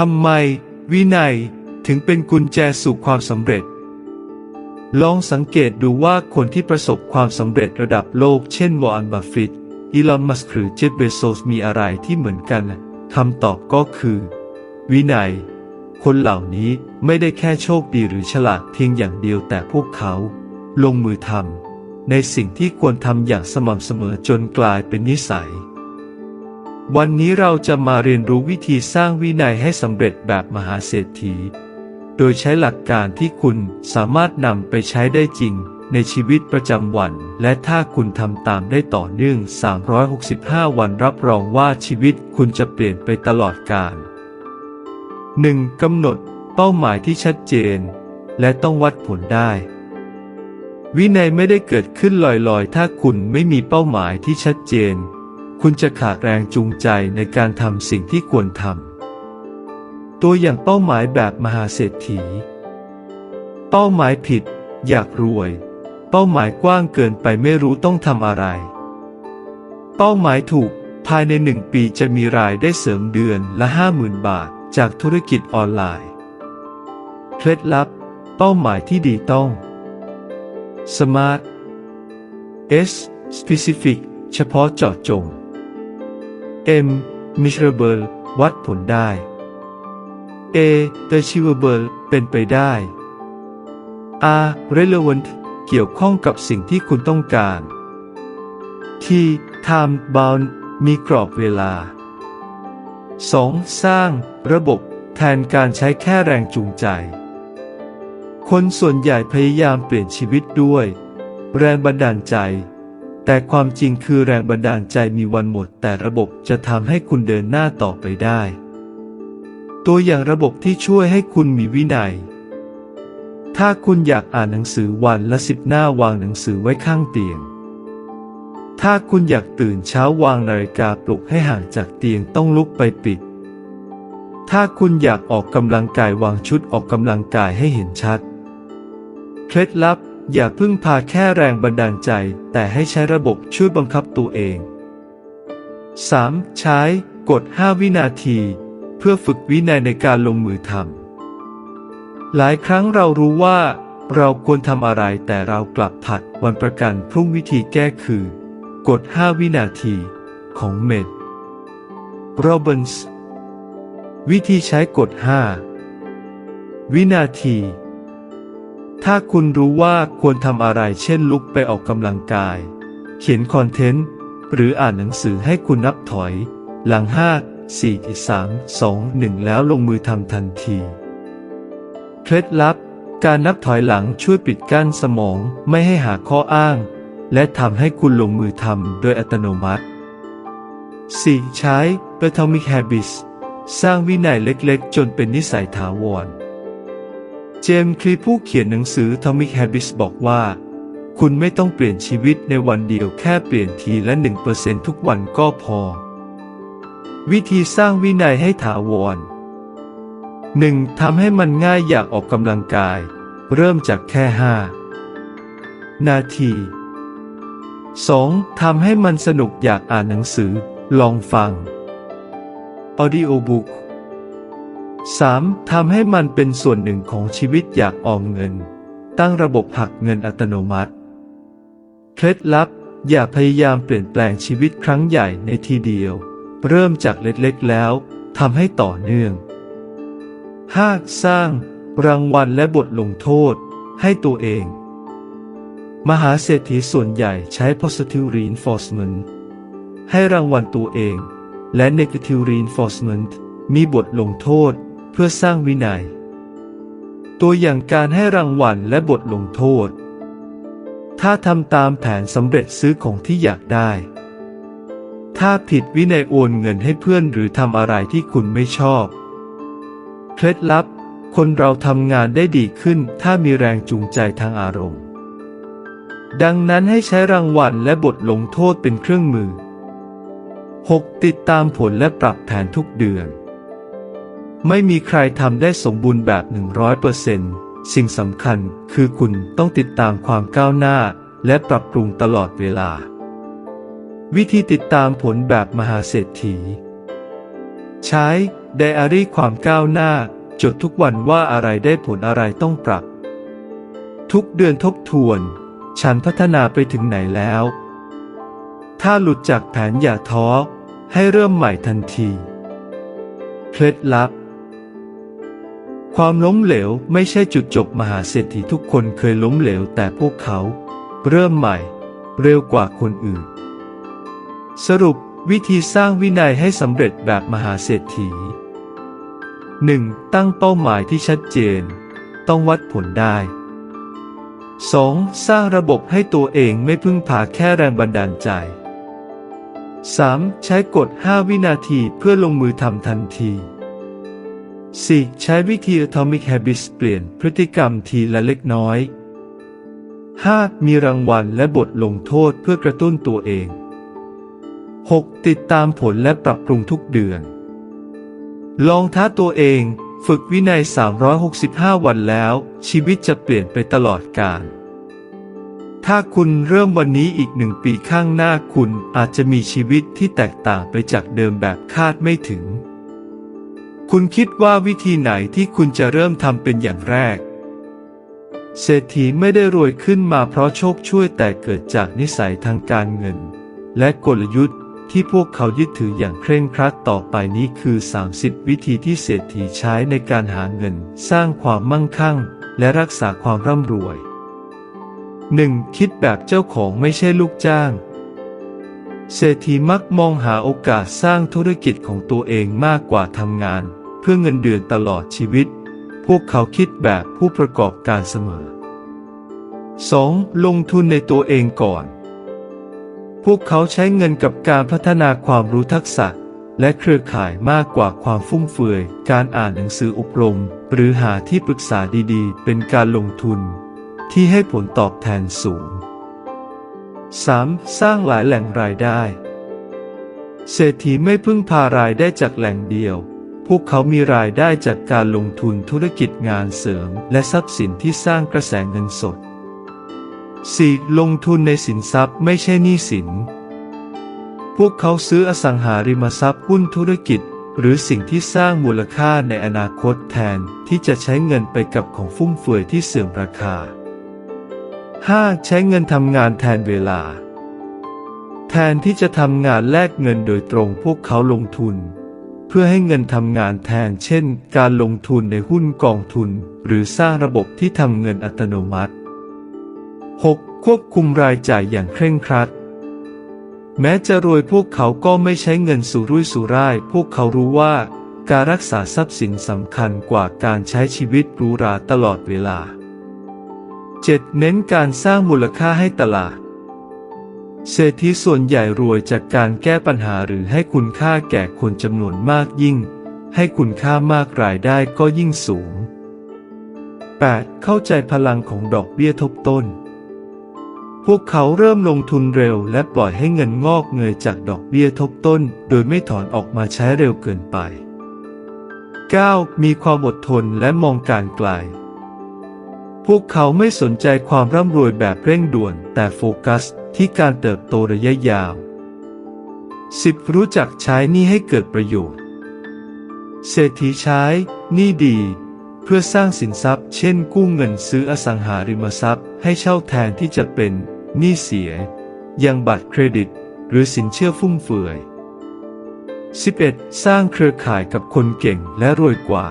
ทำไม วินัยถึงเป็นกุญแจสู่ความสำเร็จ ลองสังเกตดูว่าคนที่ประสบความสำเร็จระดับโลกเช่นวอร์นบัฟฟิตอีลอนมัสหรือเจฟเบโซสมีอะไรที่เหมือนกันคำตอบก็คือ วินัย คนเหล่านี้ไม่ได้แค่โชคดีหรือฉลาดเพียงอย่างเดียวแต่พวกเขา ลงมือทำในสิ่งที่ควรทำอย่างสม่ำเสมอจนกลายเป็นนิสัย วันนี้เราจะมาเรียนรู้วิธีสร้างวินัยให้สำเร็จแบบมหาเศรษฐี โดยใช้หลักการที่คุณสามารถนำไปใช้ได้จริงในชีวิตประจำวัน และถ้าคุณทำตามได้ต่อเนื่อง 365 วันรับรองว่าชีวิตคุณจะเปลี่ยนไปตลอดกาล 1. กำหนดเป้าหมายที่ชัดเจน และต้องวัดผลได้ วินัยไม่ได้เกิดขึ้นลอยๆ ถ้าคุณไม่มีเป้าหมายที่ชัดเจน คุณจะขาดแรงจูงใจในการทำสิ่งที่ควรทำ ตัวอย่างเป้าหมายแบบมหาเศรษฐี เป้าหมายผิด อยากรวย เป้าหมายกว้างเกินไปไม่รู้ต้องทำอะไร เป้าหมายถูก ภายในหนึ่งปีจะมีรายได้เสริมเดือนละห้าหมื่นบาท จากธุรกิจออนไลน์ เคล็ดลับ เป้าหมายที่ดีต้อง Smart S Specific เฉพาะเจาะจง M Measurable วัดผลได้ A Achievable เป็นไปได้ R Relevant เกี่ยวข้องกับสิ่งที่คุณต้องการ T Time Bound มีกรอบเวลา 2. สร้าง ระบบ แทนการใช้แค่แรงจูงใจ คนส่วนใหญ่พยายามเปลี่ยนชีวิตด้วย แรงบันดาลใจ แต่ความจริงคือแรงบันดาลใจมีวันหมด แต่ระบบจะทำให้คุณเดินหน้าต่อไปได้ ตัวอย่างระบบที่ช่วยให้คุณมีวินัย ถ้าคุณอยากอ่านหนังสือวันละสิบหน้าวางหนังสือไว้ข้างเตียง ถ้าคุณอยากตื่นเช้าวางนาฬิกาปลุกให้ห่างจากเตียงต้องลุกไปปิด ถ้าคุณอยากออกกำลังกายวางชุดออกกำลังกายให้เห็นชัด เคล็ดลับ อย่าพึ่งพาแค่แรงบันดาลใจ แต่ให้ใช้ระบบช่วยบังคับตัวเอง 3. ใช้กฎ5วินาที เพื่อฝึกวินัยในการลงมือทำ หลายครั้งเรารู้ว่า เราควรทำอะไรแต่เรากลับผัดวันประกันพรุ่งวิธีแก้คือกฎ5วินาทีของเมดโรเบินส์วิธีใช้กฎ5วินาที ถ้าคุณรู้ว่าควรทำอะไรเช่นลุกไปออกกำลังกาย เขียนคอนเทนต์ หรืออ่านหนังสือให้คุณนับถอย หลัง 5 4 3 2 1 แล้วลงมือทำทันที เคล็ดลับ การนับถอยหลังช่วยปิดกั้นสมองไม่ให้หาข้ออ้าง และทำให้คุณลงมือทำโดยอัตโนมัติ 4. ใช้ Atomic Habits สร้างวินัยเล็กๆ จนเป็นนิสัยถาวร เจมส์คลีผู้เขียนหนังสือ Atomic Habits บอกว่า คุณไม่ต้องเปลี่ยนชีวิตในวันเดียวแค่เปลี่ยนทีละ 1%ทุกวันก็พอ วิธีสร้างวินัยให้ถาวร 1. ทำให้มันง่ายอยากออกกำลังกาย เริ่มจากแค่ 5 นาที 2. ทำให้มันสนุกอยากอ่านหนังสือ ลองฟัง Audiobook 3. ทำให้มันเป็นส่วนหนึ่งของชีวิตอยากออมเงิน ตั้งระบบหักเงินอัตโนมัติ เคล็ดลับ อย่าพยายามเปลี่ยนแปลงชีวิตครั้งใหญ่ในทีเดียว เริ่มจากเล็กๆแล้วทำให้ต่อเนื่อง 5. สร้าง รางวัลและบทลงโทษ ให้ตัวเอง มหาเศรษฐีส่วนใหญ่ใช้ positive reinforcement ให้รางวัลตัวเอง และ negative reinforcement มีบทลงโทษ พื่อสร้างวินัย ตัวอย่างการให้รางวัลและบทลงโทษ ถ้าทำตามแผนสำเร็จซื้อของที่อยากได้ ถ้าผิดวินัยโอนเงินให้เพื่อนหรือทำอะไรที่คุณไม่ชอบ เคล็ดลับ คนเราทำงานได้ดีขึ้นถ้ามีแรงจูงใจทางอารมณ์ ดังนั้นให้ใช้รางวัลและบทลงโทษเป็นเครื่องมือ 6. ติดตามผลและปรับแผนทุกเดือน ไม่มีใครทำได้สมบูรณ์แบบ 100%สิ่งสำคัญคือคุณต้องติดตามความก้าวหน้า และปรับปรุงตลอดเวลา วิธีติดตามผลแบบมหาเศรษฐี ใช้ไดอารี่ความก้าวหน้า จดทุกวันว่าอะไรได้ผลอะไรต้องปรับ ทุกเดือนทบทวน ฉันพัฒนาไปถึงไหนแล้ว ถ้าหลุดจากแผนอย่าท้อ ให้เริ่มใหม่ทันที เคล็ดลับ ความล้มเหลวไม่ใช่จุดจบมหาเศรษฐีทุกคนเคยล้มเหลวแต่พวกเขา เริ่มใหม่ เร็วกว่าคนอื่น สรุปวิธีสร้างวินัยให้สำเร็จแบบมหาเศรษฐี 1. ตั้งเป้าหมายที่ชัดเจน ต้องวัดผลได้ 2. สร้างระบบให้ตัวเองไม่พึ่งพาแค่แรงบันดาลใจ 3. ใช้กฎ 5 วินาทีเพื่อลงมือทำทันที 4. ใช้วิธี Atomic Habits เปลี่ยนพฤติกรรมทีละเล็กน้อย 5. มีรางวัลและบทลงโทษเพื่อกระตุ้นตัวเอง 6. ติดตามผลและปรับปรุงทุกเดือน ลองท้าตัวเอง ฝึกวินัย 365 วันแล้ว ชีวิตจะเปลี่ยนไปตลอดกาล ถ้าคุณเริ่มวันนี้อีกหนึ่งปีข้างหน้าคุณอาจจะมีชีวิตที่แตกต่างไปจากเดิมแบบคาดไม่ถึง คุณคิดว่าวิธีไหนที่คุณจะเริ่มทำเป็นอย่างแรก เศรษฐีไม่ได้รวยขึ้นมาเพราะโชคช่วยแต่เกิดจากนิสัยทางการเงิน และกลยุทธ์ที่พวกเขายึดถืออย่างเคร่งครัดต่อไปนี้คือ 30 วิธีที่เศรษฐีใช้ในการหาเงิน สร้างความมั่งคั่ง และรักษาความร่ำรวย 1. คิดแบบเจ้าของไม่ใช่ลูกจ้าง เศรษฐีมักมองหาโอกาสสร้างธุรกิจของตัวเองมากกว่าทำงาน พื่อเงินเดือนตลอดชีวิต พวกเขาคิดแบบผู้ประกอบการเสมอ 2. ลงทุนในตัวเองก่อน พวกเขาใช้เงินกับการพัฒนาความรู้ทักษะ และเครือข่ายมากกว่าความฟุ่มเฟือย การอ่านหนังสืออบรม หรือหาที่ปรึกษาดีๆ เป็นการลงทุน ที่ให้ผลตอบแทนสูง 3. สร้างหลายแหล่งรายได้ เศรษฐีไม่พึ่งพารายได้จากแหล่งเดียว พวกเขามีรายได้จากการลงทุนธุรกิจงานเสริม และทรัพย์สินที่สร้างกระแสเงินสด 4. ลงทุนในสินทรัพย์ไม่ใช่หนี้สิน พวกเขาซื้ออสังหาริมทรัพย์หุ้นธุรกิจ หรือสิ่งที่สร้างมูลค่าในอนาคตแทนที่จะใช้เงินไปกับของฟุ่มเฟือยที่เสื่อมราคา 5. ใช้เงินทำงานแทนเวลา แทนที่จะทำงานแลกเงินโดยตรงพวกเขาลงทุน เพื่อให้เงินทำงานแทนเช่น การลงทุนในหุ้นกองทุน หรือสร้างระบบที่ทำเงินอัตโนมัติ 6. ควบคุมรายจ่ายอย่างเคร่งครัด แม้จะรวยพวกเขาก็ไม่ใช้เงินสุรุ่ยสุร่าย พวกเขารู้ว่า การรักษาทรัพย์สินสำคัญกว่าการใช้ชีวิตหรูหราตลอดเวลา 7. เน้นการสร้างมูลค่าให้ตลาด เศรษฐีส่วนใหญ่รวยจากการแก้ปัญหาหรือให้คุณค่าแก่คนจำนวนมากยิ่ง ให้คุณค่ามากรายได้ก็ยิ่งสูง 8. เข้าใจพลังของดอกเบี้ยทบต้น พวกเขาเริ่มลงทุนเร็วและปล่อยให้เงินงอกเงยจากดอกเบี้ยทบต้น โดยไม่ถอนออกมาใช้เร็วเกินไป 9. มีความอดทนและมองการไกล พวกเขาไม่สนใจความร่ำรวยแบบเร่งด่วน แต่โฟกัสที่การเติบโตระยะยาว 10. รู้จักใช้หนี้ให้เกิดประโยชน์ เศรษฐีใช้หนี้ดี เพื่อสร้างสินทรัพย์ เช่นกู้เงินซื้ออสังหาริมทรัพย์ ให้เช่าแทนที่จะเป็นหนี้เสียย่างบัตรเครดิต หรือสินเชื่อฟุ่มเฟือย 11. สร้างเครือข่ายกับคนเก่งและรวยกว่า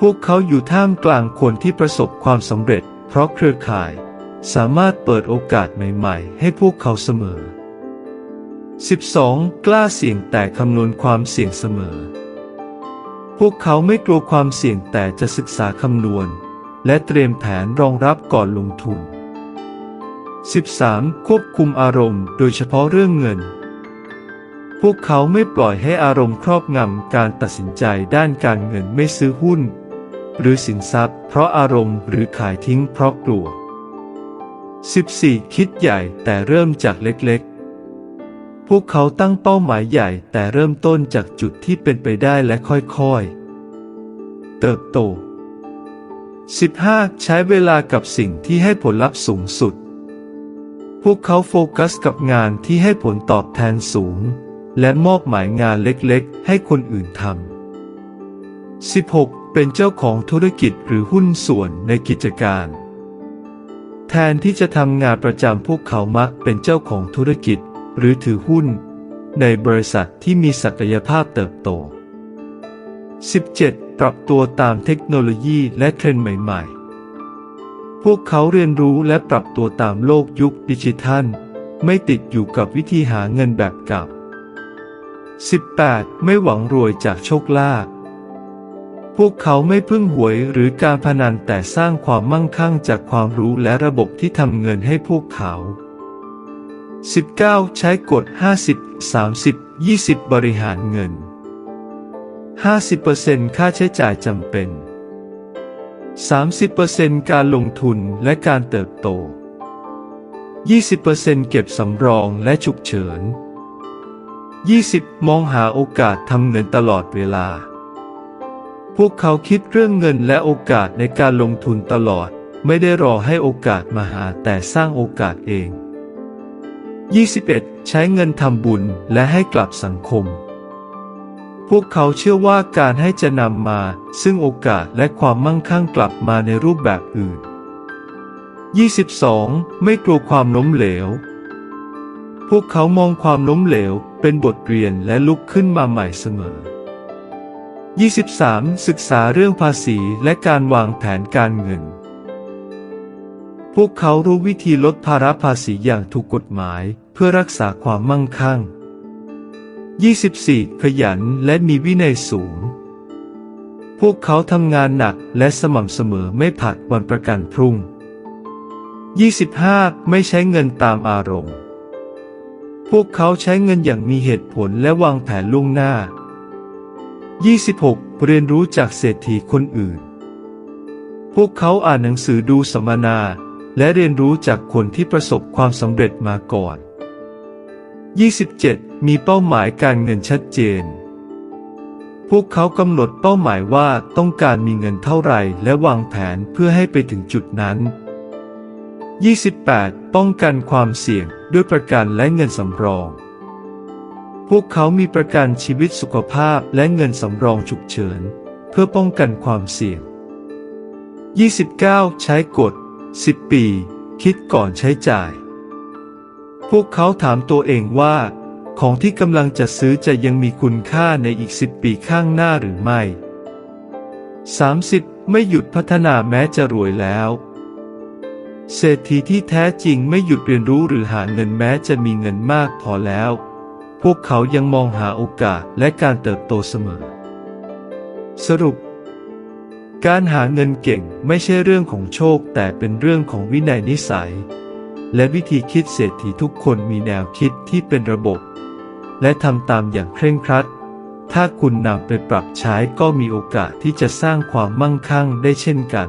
พวกเขาอยู่ท่ามกลางคนที่ประสบความสำเร็จ เพราะเครือข่าย สามารถเปิดโอกาสใหม่ๆ ให้พวกเขาเสมอ 12. กล้าเสี่ยงแต่คำนวณความเสี่ยงเสมอ พวกเขาไม่กลัวความเสี่ยงแต่จะศึกษาคำนวณ และเตรียมแผนรองรับก่อนลงทุน 13. ควบคุมอารมณ์ โดยเฉพาะเรื่องเงิน พวกเขาไม่ปล่อยให้อารมณ์ครอบงำการตัดสินใจด้านการเงินไม่ซื้อหุ้น หรือสินทรัพย์ เพราะอารมณ์หรือขายทิ้งเพราะกลัว 14. คิดใหญ่แต่เริ่มจากเล็กๆ พวกเขาตั้งเป้าหมายใหญ่แต่เริ่มต้นจากจุดที่เป็นไปได้และค่อยๆ เติบโต 15. ใช้เวลากับสิ่งที่ให้ผลลัพธ์สูงสุด พวกเขาโฟกัสกับงานที่ให้ผลตอบแทนสูง และมอบหมายงานเล็กๆ ให้คนอื่นทำ 16. เป็นเจ้าของธุรกิจหรือหุ้นส่วนในกิจการ แทนที่จะทำงานประจำพวกเขามักเป็นเจ้าของธุรกิจ หรือถือหุ้น ในบริษัทที่มีศักยภาพเติบโต 17. ปรับตัวตามเทคโนโลยีและเทรนด์ใหม่ๆ พวกเขาเรียนรู้และปรับตัวตามโลกยุคดิจิทัล ไม่ติดอยู่กับวิธีหาเงินแบบเก่า 18. ไม่หวังรวยจากโชคลาภ พวกเขาไม่พึ่งหวยหรือการพนันแต่สร้างความมั่งคั่งจากความรู้และระบบที่ทำเงินให้พวกเขา 19. ใช้กฎ 50 30 20 บริหารเงิน 50%ค่าใช้จ่ายจำเป็น 30%การลงทุนและการเติบโต 20%เก็บสำรองและฉุกเฉิน 20. มองหาโอกาสทำเงินตลอดเวลา พวกเขาคิดเรื่องเงินและโอกาสในการลงทุนตลอด ไม่ได้รอให้โอกาสมาหาแต่สร้างโอกาสเอง 21. ใช้เงินทำบุญและให้กลับสังคม พวกเขาเชื่อว่าการให้จะนำมา ซึ่งโอกาสและความมั่งคั่งกลับมาในรูปแบบอื่น 22. ไม่กลัวความล้มเหลว พวกเขามองความล้มเหลวเป็นบทเรียนและลุกขึ้นมาใหม่เสมอ 23. ศึกษาเรื่องภาษีและการวางแผนการเงิน พวกเขารู้วิธีลดภาระภาษีอย่างถูกกฎหมายเพื่อรักษาความมั่งคั่ง 24. ขยันและมีวินัยสูง พวกเขาทำงานหนักและสม่ำเสมอไม่ผัดวันประกันพรุ่ง 25. ไม่ใช้เงินตามอารมณ์ พวกเขาใช้เงินอย่างมีเหตุผลและวางแผนล่วงหน้า 26. เรียนรู้จากเศรษฐีคนอื่น พวกเขาอ่านหนังสือดูสัมมนา และเรียนรู้จากคนที่ประสบความสำเร็จมาก่อน 27. มีเป้าหมายการเงินชัดเจน พวกเขากำหนดเป้าหมายว่าต้องการมีเงินเท่าไหร่และวางแผนเพื่อให้ไปถึงจุดนั้น 28. ป้องกันความเสี่ยงด้วยประกันและเงินสำรอง พวกเขามีประกันชีวิตสุขภาพและเงินสำรองฉุกเฉิน เพื่อป้องกันความเสี่ยง 29. ใช้กฎ 10 ปี คิดก่อนใช้จ่าย พวกเขาถามตัวเองว่า ของที่กำลังจะซื้อจะยังมีคุณค่าในอีก 10 ปีข้างหน้าหรือไม่ 30. ไม่หยุดพัฒนาแม้จะรวยแล้ว เศรษฐีที่แท้จริงไม่หยุดเรียนรู้หรือหาเงินแม้จะมีเงินมากพอแล้ว พวกเขายังมองหาโอกาสและการเติบโตเสมอ สรุป การหาเงินเก่งไม่ใช่เรื่องของโชค แต่เป็นเรื่องของวินัยนิสัย และวิธีคิดเศรษฐีทุกคนมีแนวคิดที่เป็นระบบ และทำตามอย่างเคร่งครัด ถ้าคุณนำไปปรับใช้ก็มีโอกาสที่จะสร้างความมั่งคั่งได้เช่นกัน